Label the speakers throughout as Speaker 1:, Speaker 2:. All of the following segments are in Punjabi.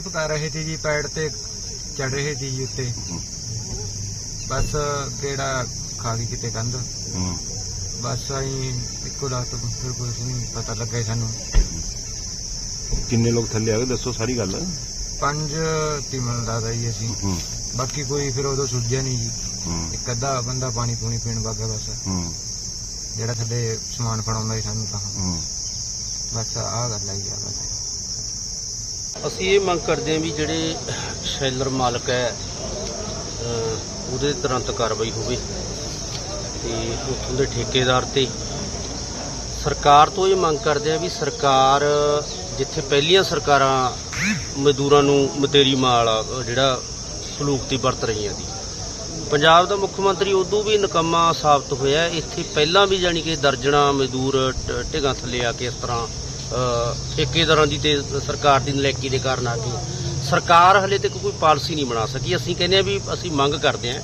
Speaker 1: ਕਰ ਰਹੇ ਸੀ ਜੀ ਪੈੜ ਤੇ ਚੜ ਰਹੇ ਸੀ ਜੀ ਉੱਤੇ। ਬਸ ਕਿਹੜਾ ਖਾ ਗਈ ਕਿਤੇ ਕੰਧ।
Speaker 2: ਹੂੰ।
Speaker 1: ਬਸ ਆਈ ਇੱਕੋ ਰਾਤ ਫਿਰ ਕੁਝ ਨਹੀਂ ਪਤਾ ਲੱਗਾ ਸਾਨੂੰ।
Speaker 2: ਕਿੰਨੇ ਲੋਕ ਥੱਲੇ ਆ ਗਏ ਦੱਸੋ ਸਾਰੀ ਗੱਲ।
Speaker 1: ਪੰਜ ਟੀਮਾਂ ਦਾ ਜੀ ਅਸੀਂ।
Speaker 2: ਹੂੰ।
Speaker 1: ਬਾਕੀ ਕੋਈ ਫਿਰ ਉਦੋਂ ਸੁੱਜਿਆ ਨਹੀਂ ਜੀ।
Speaker 2: ਹੂੰ।
Speaker 1: ਇੱਕ ਅੱਧਾ ਬੰਦਾ ਪਾਣੀ ਪੂਣੀ ਪੀਣ ਵਾਗਾ ਬਸ।
Speaker 2: ਹੂੰ।
Speaker 1: ਜਿਹੜਾ ਥੱਲੇ ਸਮਾਨ ਫੜਾਉਂਦਾ ਸੀ ਸਾਨੂੰ ਤਾਂ।
Speaker 2: ਹੂੰ।
Speaker 1: ਬਸ ਆਹ ਗੱਲ ਆਈ ਆ ਬਸ।
Speaker 3: ਅਸੀਂ ਇਹ ਮੰਗ ਕਰਦੇ ਹਾਂ ਵੀ ਜਿਹੜੇ ਸ਼ੈਲਰ ਮਾਲਕ ਹੈ ਉਹਦੇ ਤੁਰੰਤ ਕਾਰਵਾਈ ਹੋਵੇ ਤੇ ਉੱਥੋਂ ਦੇ ਠੇਕੇਦਾਰ ਤੇ। ਸਰਕਾਰ ਤੋਂ ਇਹ ਮੰਗ ਕਰਦੇ ਆ ਵੀ ਸਰਕਾਰ, ਜਿੱਥੇ ਪਹਿਲੀਆਂ ਸਰਕਾਰਾਂ ਮਜ਼ਦੂਰਾਂ ਨੂੰ ਮਤੇਰੀ ਮਾਲ, ਜਿਹੜਾ ਸਲੂਕ ਦੀ ਵਰਤ ਰਹੀਆਂ ਦੀ ਪੰਜਾਬ ਦਾ ਮੁੱਖ ਮੰਤਰੀ ਉਦੋਂ ਵੀ ਨਕਮਾ ਸਾਬਤ ਹੋਇਆ, ਇੱਥੇ ਪਹਿਲਾਂ ਵੀ ਜਾਣੀ ਕਿ ਦਰਜਣਾ ਮਜ਼ਦੂਰ ਟ- ਢਿੱਗਾਂ ਥੱਲੇ ਆ ਕੇ ਇਸ ਤਰ੍ਹਾਂ ਠੇਕੇਦਾਰਾਂ ਦੀ ਤੇ ਸਰਕਾਰ ਦੀ ਨਲੈਕੀ ਦੇ ਕਾਰਨ ਆ ਕੇ ਸਰਕਾਰ ਹਲੇ ਤੱਕ ਕੋਈ ਪਾਲਿਸੀ ਨਹੀਂ ਬਣਾ ਸਕੀ। ਅਸੀਂ ਕਹਿੰਦੇ ਆ ਵੀ ਅਸੀਂ ਮੰਗ ਕਰਦੇ ਆ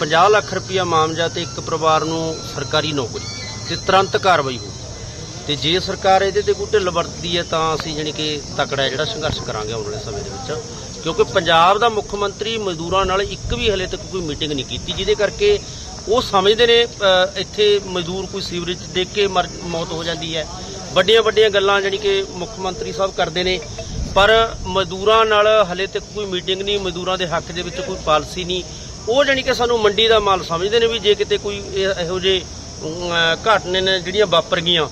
Speaker 3: 50 ਲੱਖ ਰੁਪਇਆ ਮਾਮਜਾ ਤੇ ਇੱਕ ਪਰਿਵਾਰ ਨੂੰ ਸਰਕਾਰੀ ਨੌਕਰੀ ਤੇ ਤੁਰੰਤ ਕਾਰਵਾਈ ਹੋ ਤੇ ਜੇ ਸਰਕਾਰ ਇਹਦੇ ਤੇ ਕੋਈ ਢਿੱਲ ਵਰਤਦੀ ਹੈ ਤਾਂ ਅਸੀਂ ਜਾਣੀ ਕਿ ਤਕੜਾ ਜਿਹੜਾ ਸੰਘਰਸ਼ ਕਰਾਂਗੇ ਆਉਣ ਵਾਲੇ ਸਮੇਂ ਦੇ ਵਿੱਚ। ਕਿਉਂਕਿ ਪੰਜਾਬ ਦਾ ਮੁੱਖ ਮੰਤਰੀ ਮਜ਼ਦੂਰਾਂ ਨਾਲ ਇੱਕ ਵੀ ਹਲੇ ਤੱਕ ਕੋਈ ਮੀਟਿੰਗ ਨਹੀਂ ਕੀਤੀ, ਜਿਹਦੇ ਕਰਕੇ ਉਹ ਸਮਝਦੇ ਨੇ ਇੱਥੇ ਮਜ਼ਦੂਰ ਕੋਈ ਸੀਵਰੇਜ 'ਚ ਦੇਖ ਕੇ ਮਰ- ਮੌਤ ਹੋ ਜਾਂਦੀ ਹੈ। ਵੱਡੀਆਂ ਵੱਡੀਆਂ ਗੱਲਾਂ ਜਾਣੀ ਕਿ ਮੁੱਖ ਮੰਤਰੀ ਸਾਹਿਬ ਕਰਦੇ ਨੇ ਪਰ ਮਜ਼ਦੂਰਾਂ ਨਾਲ ਹਲੇ ਤੱਕ ਕੋਈ ਮੀਟਿੰਗ ਨਹੀਂ ਮਜ਼ਦੂਰਾਂ ਦੇ ਹੱਕ ਦੇ ਵਿੱਚ ਕੋਈ ਪਾਲਿਸੀ ਨਹੀਂ। ਉਹ ਜਾਣੀ ਕਿ ਸਾਨੂੰ ਮੰਡੀ ਦਾ ਮਾਲ ਸਮਝਦੇ ਨੇ ਵੀ ਜੇ ਕਿਤੇ ਕੋਈ ਇਹ- ਇਹੋ ਜਿਹੇ ਅਮ, ਘਟਨੇ ਨੇ ਜਿਹੜੀਆਂ ਵਾਪਰ ਗਈਆਂ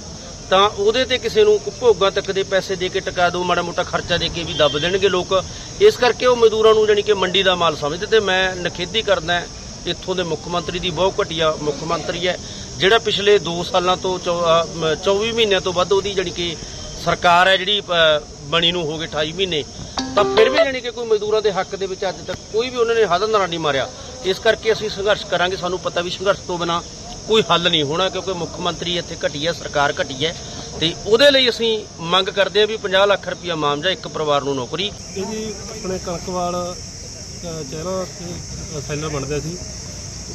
Speaker 3: ਤਾਂ ਉਹਦੇ ਤੇ ਕਿਸੇ ਨੂੰ ਭੋਗਾਂ ਤੱਕ ਦੇ ਪੈਸੇ ਦੇ ਕੇ ਟਕਾ ਦਿਓ ਮਾੜਾ ਮੋਟਾ ਖਰਚਾ ਦੇ ਕੇ ਵੀ ਦੱਬ ਦੇਣਗੇ ਲੋਕ। ਇਸ ਕਰਕੇ ਉਹ ਮਜ਼ਦੂਰਾਂ ਨੂੰ ਜਾਣੀ ਕਿ ਮੰਡੀ ਦਾ ਮਾਲ ਸਮਝਦੇ ਤੇ ਮੈਂ ਨਖੇਦੀ ਕਰਦਾ ਇੱਥੋਂ ਦੇ ਮੁੱਖ ਮੰਤਰੀ ਦੀ ਬਹੁਤ ਘਟੀਆ ਮੁੱਖ ਮੰਤਰੀ ਹੈ। ਜਿਹੜਾ ਪਿਛਲੇ 2 ਸਾਲਾਂ ਤੋਂ ਚੌ- 24 ਮਹੀਨਿਆਂ ਤੋਂ ਵੱਧ ਉਹਦੀ ਜਾਣੀ ਕਿ ਸਰਕਾਰ ਹੈ ਜਿਹੜੀ ਬਣੀ ਨੂੰ ਹੋ ਗਏ 28 ਮਹੀਨੇ, ਤਾਂ ਫਿਰ ਵੀ ਜਾਣੀ ਕਿ ਕੋਈ ਮਜ਼ਦੂਰਾਂ ਦੇ ਹੱਕ ਦੇ ਵਿੱਚ ਅੱਜ ਤੱਕ ਕੋਈ ਵੀ ਉਹਨਾਂ ਨੇ ਹਦਨਰਾ ਨਹੀਂ ਮਾਰਿਆ। ਇਸ ਕਰਕੇ ਅਸੀਂ ਸੰਘਰਸ਼ ਕਰਾਂਗੇ, ਸਾਨੂੰ ਪਤਾ ਵੀ ਸੰਘਰਸ਼ ਤੋਂ ਬਿਨਾ ਕੋਈ ਹੱਲ ਨਹੀਂ ਹੋਣਾ, ਕਿਉਂਕਿ ਮੁੱਖ ਮੰਤਰੀ ਇੱਥੇ ਘਟੀ ਹੈ, ਸਰਕਾਰ ਘਟੀ ਹੈ, ਤੇ ਉਹਦੇ ਲਈ ਅਸੀਂ ਮੰਗ ਕਰਦੇ ਹਾਂ ਵੀ 50 ਲੱਖ ਰੁਪਇਆ ਮਾਮਜਾ ਇੱਕ ਪਰਿਵਾਰ ਨੂੰ ਨੌਕਰੀ।
Speaker 4: ਇਹ ਆਪਣੇ ਕਣਕਵਾਲ ਚਹਿਰਾ ਸੈਲਰ ਬਣਦਾ ਸੀ।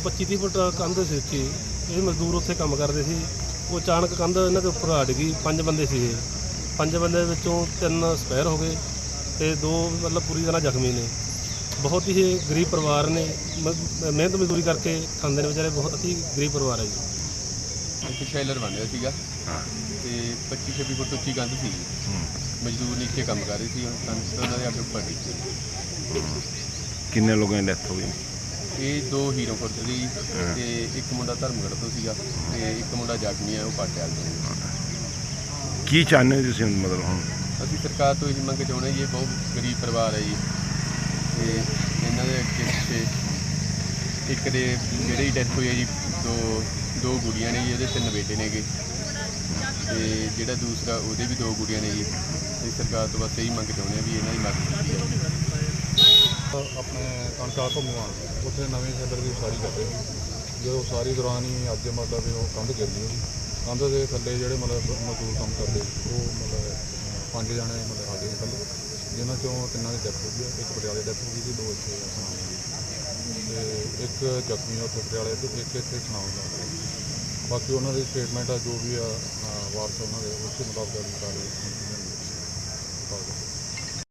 Speaker 4: 25 30 ਫੁੱਟ ਕੰਧ ਸੀ ਉੱਚੀ। ਇਹ ਮਜ਼ਦੂਰ ਉੱਥੇ ਕੰਮ ਕਰਦੇ ਸੀ ਉਹ ਅਚਾਨਕ ਕੰਧ ਇਹਨਾਂ ਦੇ ਉੱਪਰ ਹਟ ਗਈ ਪੰਜ ਬੰਦੇ ਸੀ ਇਹ ਪੰਜ ਬੰਦੇ ਵਿੱਚੋਂ ਤਿੰਨ ਸਪੈਰ ਹੋ ਗਏ ਤੇ ਦੋ ਮਤਲਬ ਪੂਰੀ ਤਰ੍ਹਾਂ ਜ਼ਖਮੀ ਨੇ। ਬਹੁਤ ਹੀ ਗਰੀਬ ਪਰਿਵਾਰ ਨੇ। ਮਿਹਨਤ ਮਜ਼ਦੂਰੀ ਕਰਕੇ ਖਾਂਦੇ ਨੇ ਵਿਚਾਰੇ ਬਹੁਤ ਹੀ ਗਰੀਬ ਪਰਿਵਾਰ ਹੈ ਜੀ।
Speaker 5: ਇੱਕ ਸ਼ੈਲਰ ਬਣ ਰਿਹਾ ਸੀਗਾ। ਤੇ 25 26 ਫੁੱਟ ਉੱਚੀ ਕੰਧ ਸੀ। ਮਜ਼ਦੂਰ ਨੀਚੇ ਕੰਮ ਕਰ ਰਹੇ ਸੀ ਕੰਧ ਉਹਨਾਂ ਦੇ ਅੱਗੇ ਉੱਪਰ ਡਿੱਗੀ
Speaker 2: ਕਿੰਨੇ ਲੋਕਾਂ ਦੀ ਡੈਥ ਹੋ ਗਈ?
Speaker 5: ਇਹ ਦੋ ਹੀਰੋ ਫੁੱਟ ਦੀ ਤੇ ਇੱਕ ਮੁੰਡਾ ਧਰਮਗੜ੍ਹ ਤੋਂ ਸੀਗਾ ਤੇ ਇੱਕ ਮੁੰਡਾ ਜ਼ਖਮੀ ਹੈ ਉਹ ਪਾਟਿਆਲ ਤੋਂ
Speaker 2: ਕੀ ਚਾਹੁੰਦੇ ਹੋ ਤੁਸੀਂ ਮਤਲਬ ਹੁਣ?
Speaker 5: ਅਸੀਂ ਸਰਕਾਰ ਤੋਂ ਇਹ ਮੰਗ ਚਾਹੁੰਦੇ ਜੀ ਇਹ ਬਹੁਤ ਗਰੀਬ ਪਰਿਵਾਰ ਹੈ ਜੀ। ਤੇ ਇਹਨਾਂ ਦੇ ਅੱਗੇ ਪਿੱਛੇ ਇੱਕ ਦੇ ਜਿਹੜੀ ਡੈਥ ਹੋਈ ਹੈ ਜੀ ਦੋ ਦੋ ਗੁੜੀਆਂ ਨੇ ਜੀ ਇਹਦੇ ਤਿੰਨ ਬੇਟੇ ਨੇਗੇ। ਤੇ ਜਿਹੜਾ ਦੂਸਰਾ ਉਹਦੇ ਵੀ ਦੋ ਗੁੜੀਆਂ ਨੇ ਜੀ। ਤੇ ਸਰਕਾਰ ਤੋਂ ਬਸ ਇਹੀ ਮੰਗ ਚਾਹੁੰਦੇ ਆ ਵੀ ਇਹਨਾਂ ਦੀ ਮਦਦ ਕੀਤੀ ਜਾਵੇ।
Speaker 6: ਆਪਣੇ ਕਣਕਾਂ ਘੁੰਮਵਾਂ ਉੱਥੇ ਨਵੇਂ ਸੈਲਰ ਦੀ ਉਸਾਰੀ ਕਰਦੇ ਸੀ ਜਦੋਂ ਉਸਾਰੀ ਦੌਰਾਨ ਹੀ ਅੱਜ ਮਤਲਬ ਵੀ ਉਹ ਕੰਧ ਗਿਰ ਗਈ ਉਹਦੀ। ਕੰਧ ਦੇ ਥੱਲੇ ਜਿਹੜੇ ਮਤਲਬ ਮਜ਼ਦੂਰ ਕੰਮ ਕਰਦੇ, ਉਹ ਮਤਲਬ ਪੰਜ ਜਣੇ ਮਤਲਬ ਆ ਗਏ ਥੱਲੇ ਜਿਨ੍ਹਾਂ ਚੋਂ ਤਿੰਨਾਂ ਦੀ ਡੈਥ ਹੋ ਗਈ ਹੈ। ਇੱਕ ਪਟਿਆਲੇ ਡੈਥ ਹੋ ਗਈ ਸੀ, ਦੋ ਇੱਥੇ ਸੁਣਾਉਂਦੇ ਤੇ ਇੱਕ ਜ਼ਖਮੀ ਉੱਥੇ ਪਟਿਆਲੇ ਤੇ, ਇੱਕ ਇੱਥੇ ਸੁਣਾਉਂਦਾ ਬਾਕੀ ਉਹਨਾਂ ਦੀ ਸਟੇਟਮੈਂਟ ਆ, ਜੋ ਵੀ ਆ ਵਾਰਸ ਉਹਨਾਂ ਦੇ, ਉਸ ਮੁਤਾਬਕ ਅਧਿਕਾਰੀ